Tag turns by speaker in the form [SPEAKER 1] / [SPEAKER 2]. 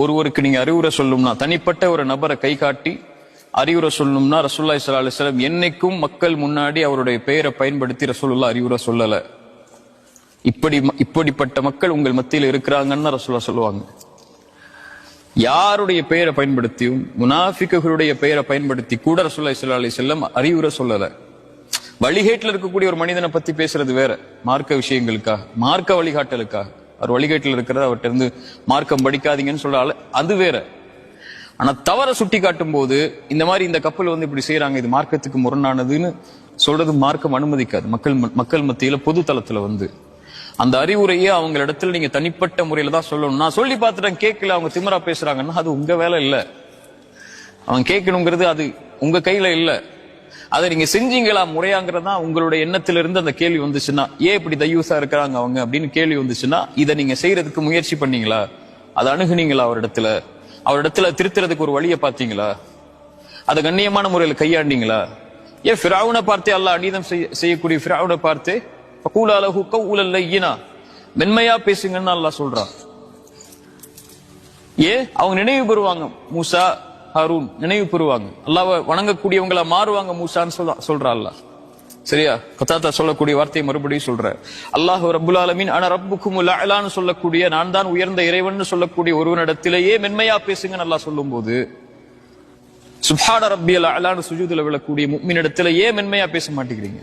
[SPEAKER 1] ஒருவருக்கு நீங்க அறிவுரை சொல்லணும்னா தனிப்பட்ட ஒரு நபரை கை காட்டி அறிவுரை சொல்லணும்னா ரசூலுல்லாஹி ஸல்லல்லாஹு அலைஹி வஸல்லம் என்னைக்கும் மக்கள் முன்னாடி அவருடைய பெயரை பயன்படுத்தி ரசூல்லா அறிவுரை சொல்லல. இப்படி இப்படிப்பட்ட மக்கள் உங்கள் மத்தியில் இருக்கிறாங்கன்னு ரசூல்லா சொல்லுவாங்க. யாருடைய பெயரை பயன்படுத்தியும் முனாஃபிக்குகளுடைய பெயரை பயன்படுத்தி கூட ரசூலுல்லாஹி ஸல்லல்லாஹு அலி செல்லம் அறிவுரை சொல்லல. வழிகேட்டில் இருக்கக்கூடிய ஒரு மனிதனை பத்தி பேசுறது வேற. மார்க்க விஷயங்களுக்காக மார்க்க வழிகாட்டலுக்காக. அவர் வழிகேட்டில் இருக்கிறத அவர்கிட்ட இருந்து மார்க்கம் படிக்காதீங்கன்னு சொல்ற அது வேற. ஆனா தவற சுட்டி காட்டும் போது இந்த மாதிரி இந்த கப்பல் வந்து இப்படி செய்யறாங்க இது மார்க்கத்துக்கு முரணானதுன்னு சொல்றது மார்க்கம் அனுமதிக்காது. மக்கள் மக்கள் மத்தியில பொது தளத்துல வந்து. அந்த அறிவுரையை அவங்க இடத்துல நீங்க தனிப்பட்ட முறையில தான் சொல்லணும். நான் சொல்லி பார்த்துட்டேன் கேட்கல அவங்க திமரா பேசுறாங்கன்னா அது உங்க வேலை இல்லை. அவன் கேட்கணுங்கிறது அது உங்க கையில இல்லை. அதை நீங்க செஞ்சீங்களா முறையாங்கிறதா உங்களுடைய எண்ணத்திலிருந்து அந்த கேள்வி வந்துச்சுன்னா ஏன் இப்படி தையூசா இருக்கிறாங்க அவங்க அப்படின்னு கேள்வி வந்துச்சுன்னா இதை நீங்க செய்யறதுக்கு முயற்சி பண்ணீங்களா? அதை அணுகுனீங்களா அவரிடத்துல? அவரிடத்துல திருத்துறதுக்கு ஒரு வழியை பார்த்தீங்களா? அதை கண்ணியமான முறையில கையாண்டீங்களா? ஏன் ஃபிராவுனை பார்த்தே அல்லாஹ் அநீதம் செய்ய- செய்யக்கூடிய ஃபிராவுனை பார்த்து ஃபகூல லஹு கௌலன் ஈனா மென்மையா பேசுங்கன்னு அல்லாஹ் சொல்றான். ஏ அவங்க நினைவு பெறுவாங்க. மூசா ஹாரூன் நினைவு பெறுவாங்க அல்லாவை வணங்கக்கூடியவங்களா மாறுவாங்க மூசான்னு சொல்ல சொல்றா அல்லாஹ். சரியா? கத்தாத்தா சொல்லக்கூடிய வார்த்தையை மறுபடியும் சொல்ற. அல்லாஹ் ரபுல் ஆலமீன் ஆனா ரப்புக்கும் அலான்னு சொல்லக்கூடிய நான் தான் உயர்ந்த இறைவன் சொல்லக்கூடிய ஒருவனிடத்திலேயே மென்மையா பேசுங்கன்னு சொல்லும் சொல்லும்போது சுப்ஹான ரப்பியல் அலான்னு சுஜூதுல விழக்கூடிய முக்மினிடத்துல ஏன் மென்மையா பேச மாட்டேங்கிறீங்க.